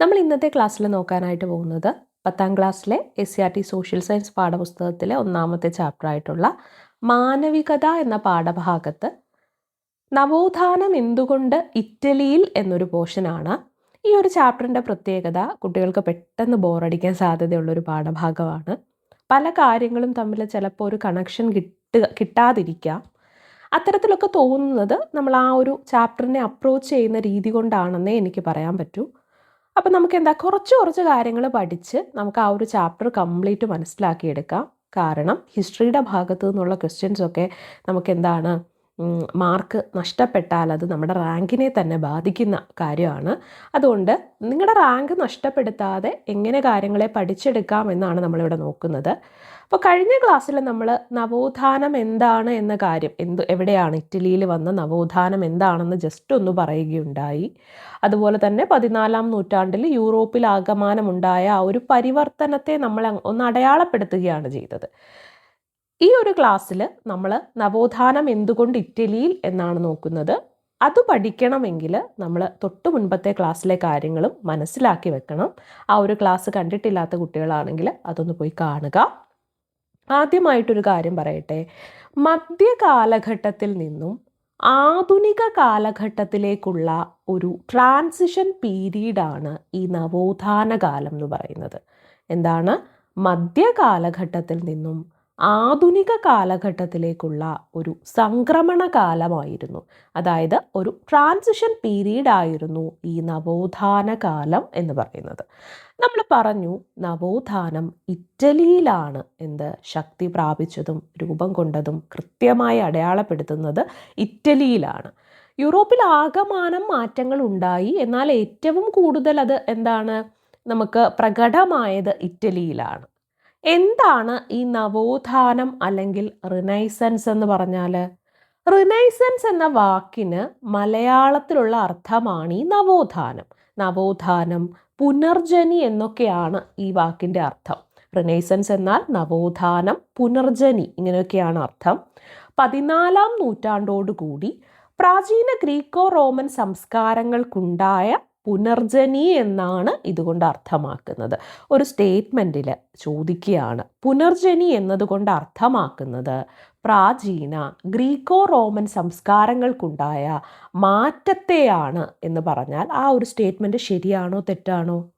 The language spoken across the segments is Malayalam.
നമ്മൾ ഇന്നത്തെ ക്ലാസ്സിൽ നോക്കാനായിട്ട് പോകുന്നത് പത്താം ക്ലാസ്സിലെ S C R T social science പാഠപുസ്തകത്തിലെ ഒന്നാമത്തെ ചാപ്റ്റർ ആയിട്ടുള്ള മാനവികത എന്ന പാഠഭാഗത്ത് നവോത്ഥാനം എന്തുകൊണ്ട് ഇറ്റലിയിൽ എന്നൊരു പോർഷനാണ് ഈ ഒരു ചാപ്റ്ററിന്റെ പ്രത്യേകത കുട്ടികൾക്ക് പെട്ടെന്ന് ബോറടിക്കാൻ സാധ്യതയുള്ള ഒരു പാഠഭാഗമാണ്. പല കാര്യങ്ങളും തമ്മിൽ ചിലപ്പോൾ ഒരു കണക്ഷൻ കിട്ടുക കിട്ടാതിരിക്കാം. അത്തരത്തിലൊക്കെ തോന്നുന്നത് നമ്മൾ ആ ഒരു ചാപ്റ്ററിനെ അപ്രോച്ച് ചെയ്യുന്ന രീതി കൊണ്ടാണെന്നേ എനിക്ക് പറയാൻ പറ്റൂ. അപ്പം നമുക്ക് എന്താ കുറച്ച് കുറച്ച് കാര്യങ്ങൾ പഠിച്ച് നമുക്ക് ആ ഒരു ചാപ്റ്റർ കംപ്ലീറ്റ് മനസ്സിലാക്കിയെടുക്കാം. കാരണം ഹിസ്റ്ററിയുടെ ഭാഗത്തു നിന്നുള്ള ക്വസ്റ്റ്യൻസ് ഒക്കെ നമുക്ക് എന്താണ് മാർക്ക് നഷ്ടപ്പെട്ടാൽ അത് നമ്മുടെ റാങ്കിനെ തന്നെ ബാധിക്കുന്ന കാര്യമാണ്. അതുകൊണ്ട് നിങ്ങളുടെ റാങ്ക് നഷ്ടപ്പെടുത്താതെ എങ്ങനെ കാര്യങ്ങളെ പഠിച്ചെടുക്കാം എന്നാണ് നമ്മളിവിടെ നോക്കുന്നത്. അപ്പോൾ കഴിഞ്ഞ ക്ലാസ്സിൽ നമ്മൾ നവോത്ഥാനം എന്താണ് എന്ന കാര്യം എന്ത് എവിടെയാണ് ഇറ്റലിയിൽ വന്ന നവോത്ഥാനം എന്താണെന്ന് ജസ്റ്റ് ഒന്ന് പറയുകയുണ്ടായി. അതുപോലെ തന്നെ പതിനാലാം നൂറ്റാണ്ടിൽ യൂറോപ്പിൽ ആഗമനമുണ്ടായ ആ ഒരു പരിവർത്തനത്തെ നമ്മൾ ഒന്ന് അടയാളപ്പെടുത്തുകയാണ് ചെയ്തത്. ഈ ഒരു ക്ലാസ്സിൽ നമ്മൾ നവോത്ഥാനം എന്തുകൊണ്ട് ഇറ്റലിയിൽ എന്നാണ് നോക്കുന്നത്. അത് പഠിക്കണമെങ്കിൽ നമ്മൾ തൊട്ട് മുൻപത്തെ ക്ലാസ്സിലെ കാര്യങ്ങളും മനസ്സിലാക്കി വെക്കണം. ആ ഒരു ക്ലാസ് കണ്ടിട്ടില്ലാത്ത കുട്ടികളാണെങ്കിൽ അതൊന്ന് പോയി കാണുക. ആദ്യമായിട്ടൊരു കാര്യം പറയട്ടെ. മധ്യകാലഘട്ടത്തിൽ നിന്നും ആധുനിക കാലഘട്ടത്തിലേക്കുള്ള ഒരു ട്രാൻസിഷൻ പീരീഡാണ് ഈ നവോത്ഥാന കാലം എന്ന് പറയുന്നത്. എന്താണ്? മധ്യകാലഘട്ടത്തിൽ നിന്നും ആധുനിക കാലഘട്ടത്തിലേക്കുള്ള ഒരു സംക്രമണ കാലമായിരുന്നു അതായത് ഒരു ട്രാൻസിഷൻ പീരീഡ് ആയിരുന്നു ഈ നവോത്ഥാന കാലം എന്ന് പറയുന്നത്. നമ്മൾ പറഞ്ഞു നവോത്ഥാനം ഇറ്റലിയിലാണ് എന്ത് ശക്തി പ്രാപിച്ചതും രൂപം കൊണ്ടതും കൃത്യമായി അടയാളപ്പെടുത്തുന്നത് ഇറ്റലിയിലാണ്. യൂറോപ്പിൽ ആകമാനം മാറ്റങ്ങൾ ഉണ്ടായി. എന്നാൽ ഏറ്റവും കൂടുതൽ അത് എന്താണ്? നമുക്ക് പ്രകടമായത് ഇറ്റലിയിലാണ്. എന്താണ് ഈ നവോത്ഥാനം അല്ലെങ്കിൽ റിനൈസൻസ് എന്ന് പറഞ്ഞാൽ? റിനൈസൻസ് എന്ന വാക്കിന് മലയാളത്തിലുള്ള അർത്ഥമാണ് ഈ നവോത്ഥാനം. നവോത്ഥാനം പുനർജനി എന്നൊക്കെയാണ് ഈ വാക്കിന്റെ അർത്ഥം. റിനൈസൻസ് എന്നാൽ നവോത്ഥാനം പുനർജനി ഇങ്ങനെയൊക്കെയാണ് അർത്ഥം. പതിനാലാം നൂറ്റാണ്ടോടുകൂടി പ്രാചീന ഗ്രീക്കോ റോമൻ സംസ്കാരങ്ങൾക്കുണ്ടായ പുനർജനി എന്നാണ് ഇതുകൊണ്ട് അർത്ഥമാക്കുന്നത്. ഒരു സ്റ്റേറ്റ്മെന്റിൽ ചോദിക്കുകയാണ്. പുനർജനി എന്നതുകൊണ്ട് അർത്ഥമാക്കുന്നത് പ്രാചീന ഗ്രീക്കോ റോമൻ സംസ്കാരങ്ങൾക്കുണ്ടായ മാറ്റത്തെയാണ് എന്ന് പറഞ്ഞാൽ ആ ഒരു സ്റ്റേറ്റ്മെന്റ് ശരിയാണോ തെറ്റാണോ?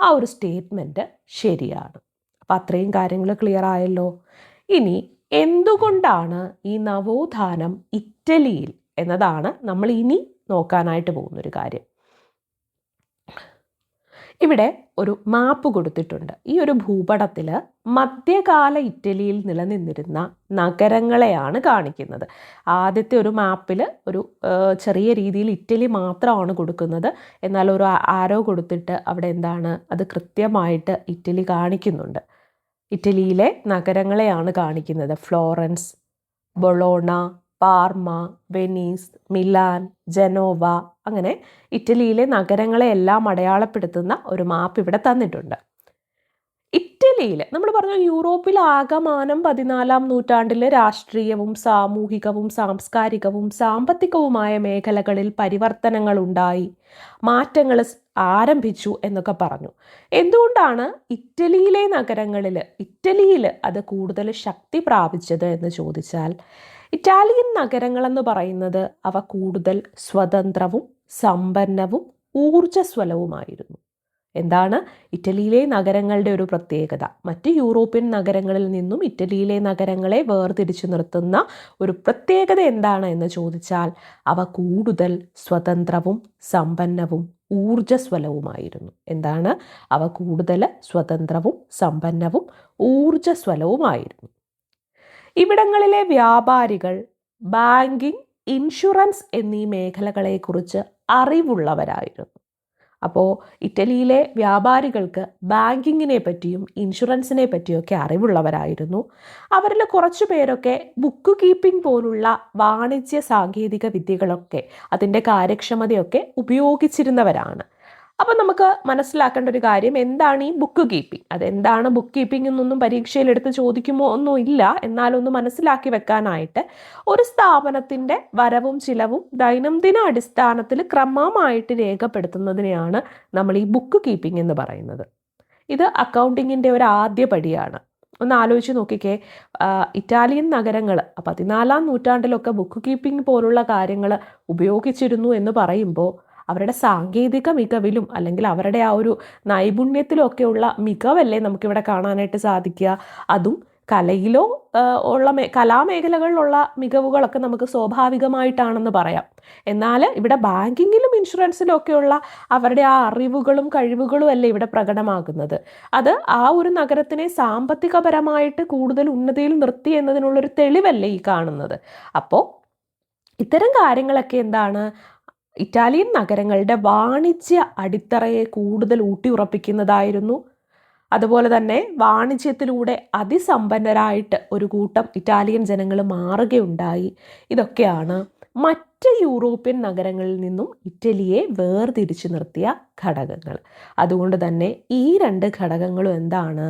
ആ ഒരു സ്റ്റേറ്റ്മെന്റ് ശരിയാണ്. അപ്പം അത്രയും കാര്യങ്ങൾ ക്ലിയർ ആയല്ലോ. ഇനി എന്തുകൊണ്ടാണ് ഈ നവോത്ഥാനം ഇറ്റലിയിൽ എന്നതാണ് നമ്മൾ ഇനി നോക്കാനായിട്ട് പോകുന്നൊരു കാര്യം. ഇവിടെ ഒരു മാപ്പ് കൊടുത്തിട്ടുണ്ട്. ഈ ഒരു ഭൂപടത്തിൽ മധ്യകാല ഇറ്റലിയിൽ നിലനിന്നിരുന്ന നഗരങ്ങളെയാണ് കാണിക്കുന്നത്. ആദ്യത്തെ ഒരു മാപ്പിൽ ഒരു ചെറിയ രീതിയിൽ ഇറ്റലി മാത്രമാണ് കൊടുക്കുന്നത്. എന്നാൽ ഒരു ആരോ കൊടുത്തിട്ട് അവിടെ എന്താണ് അത് കൃത്യമായിട്ട് ഇറ്റലി കാണിക്കുന്നുണ്ട്. ഇറ്റലിയിലെ നഗരങ്ങളെയാണ് കാണിക്കുന്നത്. Florence Bologna Parma Venice Milan Genoa അങ്ങനെ ഇറ്റലിയിലെ നഗരങ്ങളെ എല്ലാം അടയാളപ്പെടുത്തുന്ന ഒരു മാപ്പ് ഇവിടെ തന്നിട്ടുണ്ട്. ഇറ്റലിയിൽ നമ്മൾ പറഞ്ഞു യൂറോപ്പിൽ ആകമാനം പതിനാലാം നൂറ്റാണ്ടിലെ രാഷ്ട്രീയവും സാമൂഹികവും സാംസ്കാരികവും സാമ്പത്തികവുമായ മേഖലകളിൽ പരിവർത്തനങ്ങൾ ഉണ്ടായി. മാറ്റങ്ങൾ ആരംഭിച്ചു എന്നൊക്കെ പറഞ്ഞു. എന്തുകൊണ്ടാണ് ഇറ്റലിയിലെ നഗരങ്ങളിൽ ഇറ്റലിയിൽ അത് കൂടുതൽ ശക്തി പ്രാപിച്ചത് എന്ന് ചോദിച്ചാൽ ഇറ്റാലിയൻ നഗരങ്ങളെന്ന് പറയുന്നത് അവ കൂടുതൽ സ്വതന്ത്രവും സമ്പന്നവും ഊർജസ്വലവുമായിരുന്നു. എന്താണ്? ഇറ്റലിയിലെ നഗരങ്ങളുടെ ഒരു പ്രത്യേകത. മറ്റ് യൂറോപ്യൻ നഗരങ്ങളിൽ നിന്നും ഇറ്റലിയിലെ നഗരങ്ങളെ വേർതിരിച്ചു നിർത്തുന്ന ഒരു പ്രത്യേകത എന്താണ് എന്ന് ചോദിച്ചാൽ അവ കൂടുതൽ സ്വതന്ത്രവും സമ്പന്നവും ഊർജസ്വലവുമായിരുന്നു. എന്താണ്? അവ കൂടുതൽ സ്വതന്ത്രവും സമ്പന്നവും ഊർജസ്വലവുമായിരുന്നു. ഇവിടങ്ങളിലെ വ്യാപാരികൾ ബാങ്കിംഗ് ഇൻഷുറൻസ് എന്നീ മേഖലകളെക്കുറിച്ച് അറിവുള്ളവരായിരുന്നു. അപ്പോൾ ഇറ്റലിയിലെ വ്യാപാരികൾക്ക് ബാങ്കിങ്ങിനെ പറ്റിയും ഇൻഷുറൻസിനെ പറ്റിയൊക്കെ അറിവുള്ളവരായിരുന്നു. അവരിൽ കുറച്ചു പേരൊക്കെ ബുക്ക് കീപ്പിംഗ് പോലുള്ള വാണിജ്യ സാങ്കേതിക വിദ്യകളൊക്കെ അതിന്റെ കാര്യക്ഷമതയൊക്കെ ഉപയോഗിച്ചിരുന്നവരാണ്. അപ്പം നമുക്ക് മനസ്സിലാക്കേണ്ട ഒരു കാര്യം എന്താണ് ഈ ബുക്ക് കീപ്പിംഗ് അതെന്താണ് ബുക്ക് കീപ്പിംഗ് എന്നൊന്നും പരീക്ഷയിലെടുത്ത് ചോദിക്കുമോ ഒന്നും ഇല്ല. എന്നാലൊന്ന് മനസ്സിലാക്കി വെക്കാനായിട്ട് ഒരു സ്ഥാപനത്തിന്റെ വരവും ചിലവും ദൈനംദിന അടിസ്ഥാനത്തിൽ ക്രമമായിട്ട് രേഖപ്പെടുത്തുന്നതിനെയാണ് നമ്മൾ ഈ ബുക്ക് കീപ്പിംഗ് എന്ന് പറയുന്നത്. ഇത് അക്കൗണ്ടിങ്ങിന്റെ ഒരു ആദ്യ പടിയാണ്. ഒന്ന് ആലോചിച്ച് നോക്കിക്കേ. ഇറ്റാലിയൻ നഗരങ്ങൾ പതിനാലാം നൂറ്റാണ്ടിലൊക്കെ ബുക്ക് കീപ്പിംഗ് പോലുള്ള കാര്യങ്ങൾ ഉപയോഗിച്ചിരുന്നു എന്ന് പറയുമ്പോൾ അവരുടെ സാങ്കേതിക മികവിലും അല്ലെങ്കിൽ അവരുടെ ആ ഒരു നൈപുണ്യത്തിലൊക്കെയുള്ള മികവല്ലേ നമുക്കിവിടെ കാണാനായിട്ട് സാധിക്കുക. അതും കലയിലോ ഉള്ള മേ കലാമേഖലകളിലുള്ള മികവുകളൊക്കെ നമുക്ക് സ്വാഭാവികമായിട്ടാണെന്ന് പറയാം. എന്നാൽ ഇവിടെ ബാങ്കിങ്ങിലും ഇൻഷുറൻസിലും ഒക്കെയുള്ള അവരുടെ ആ അറിവുകളും കഴിവുകളും അല്ലേ ഇവിടെ പ്രകടമാകുന്നത്. അത് ആ ഒരു നഗരത്തിനെ സാമ്പത്തികപരമായിട്ട് കൂടുതൽ ഉന്നതിയിൽ നിർത്തി എന്നതിനുള്ളൊരു തെളിവല്ലേ ഈ കാണുന്നത്. അപ്പോൾ ഇത്തരം കാര്യങ്ങളൊക്കെ എന്താണ്? ഇറ്റാലിയൻ നഗരങ്ങളുടെ വാണിജ്യ അടിത്തറയെ കൂടുതൽ ഊട്ടിയുറപ്പിക്കുന്നതായിരുന്നു. അതുപോലെ തന്നെ വാണിജ്യത്തിലൂടെ അതിസമ്പന്നരായിട്ട് ഒരു കൂട്ടം ഇറ്റാലിയൻ ജനങ്ങൾ മാറുകയുണ്ടായി. ഇതൊക്കെയാണ് മറ്റ് യൂറോപ്യൻ നഗരങ്ങളിൽ നിന്നും ഇറ്റലിയെ വേർതിരിച്ചു നിർത്തിയ ഘടകങ്ങൾ. അതുകൊണ്ട് തന്നെ ഈ രണ്ട് ഘടകങ്ങളും എന്താണ്?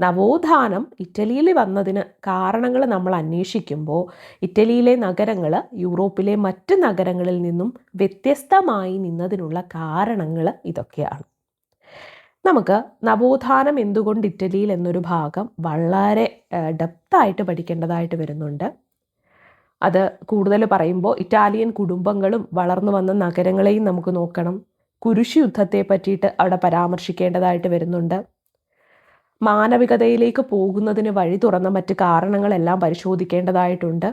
നവോത്ഥാനം ഇറ്റലിയിൽ വന്നതിന് കാരണങ്ങൾ നമ്മൾ അന്വേഷിക്കുമ്പോൾ ഇറ്റലിയിലെ നഗരങ്ങൾ യൂറോപ്പിലെ മറ്റ് നഗരങ്ങളിൽ നിന്നും വ്യത്യസ്തമായി നിന്നതിനുള്ള കാരണങ്ങൾ ഇതൊക്കെയാണ്. നമുക്ക് നവോത്ഥാനം എന്തുകൊണ്ട് ഇറ്റലിയിൽ എന്നൊരു ഭാഗം വളരെ ഡെപ്തായിട്ട് പഠിക്കേണ്ടതായിട്ട് വരുന്നുണ്ട്. അത് കൂടുതൽ പറയുമ്പോൾ ഇറ്റാലിയൻ കുടുംബങ്ങളും വളർന്നു വന്ന നഗരങ്ങളെയും നമുക്ക് നോക്കണം. കുരിശു യുദ്ധത്തെ പറ്റിയിട്ട് അവിടെ പരാമർശിക്കേണ്ടതായിട്ട് വരുന്നുണ്ട്. മാനവികതയിലേക്ക് പോകുന്നതിന് വഴി തുറന്ന മറ്റ് കാരണങ്ങളെല്ലാം പരിശോധിക്കേണ്ടതായിട്ടുണ്ട്.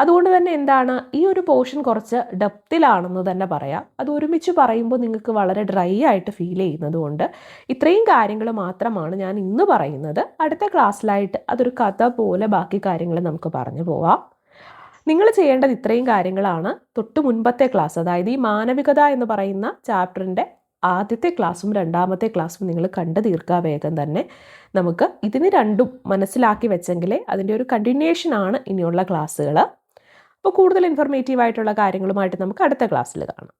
അതുകൊണ്ട് തന്നെ എന്താണ് ഈ ഒരു പോർഷൻ കുറച്ച് ഡെപ്തിലാണെന്ന് തന്നെ പറയാം. അത് ഒരുമിച്ച് പറയുമ്പോൾ നിങ്ങൾക്ക് വളരെ ഡ്രൈ ആയിട്ട് ഫീൽ ചെയ്യുന്നത് കൊണ്ട് ഇത്രയും കാര്യങ്ങൾ മാത്രമാണ് ഞാൻ ഇന്ന് പറയുന്നത്. അടുത്ത ക്ലാസ്സിലായിട്ട് അതൊരു കഥ പോലെ ബാക്കി കാര്യങ്ങൾ നമുക്ക് പറഞ്ഞു പോവാം. നിങ്ങൾ ചെയ്യേണ്ടത് ഇത്രയും കാര്യങ്ങളാണ്. തൊട്ട് മുൻപത്തെ ക്ലാസ് അതായത് ഈ മാനവികത എന്ന് പറയുന്ന ചാപ്റ്ററിന്റെ ആദ്യത്തെ ക്ലാസ്സും രണ്ടാമത്തെ ക്ലാസ്സും നിങ്ങൾ കണ്ടു തീർക്കാൻ വേഗം തന്നെ. നമുക്ക് ഇതിന് രണ്ടും മനസ്സിലാക്കി വെച്ചെങ്കിലേ അതിന്റെ ഒരു കണ്ടിന്യൂഷൻ ആണ് ഇനിയുള്ള ക്ലാസ്സുകൾ അപ്പോൾ കൂടുതൽ ഇൻഫർമേറ്റീവ് ആയിട്ടുള്ള കാര്യങ്ങളുമായിട്ട് നമുക്ക് അടുത്ത ക്ലാസ്സിൽ കാണാം.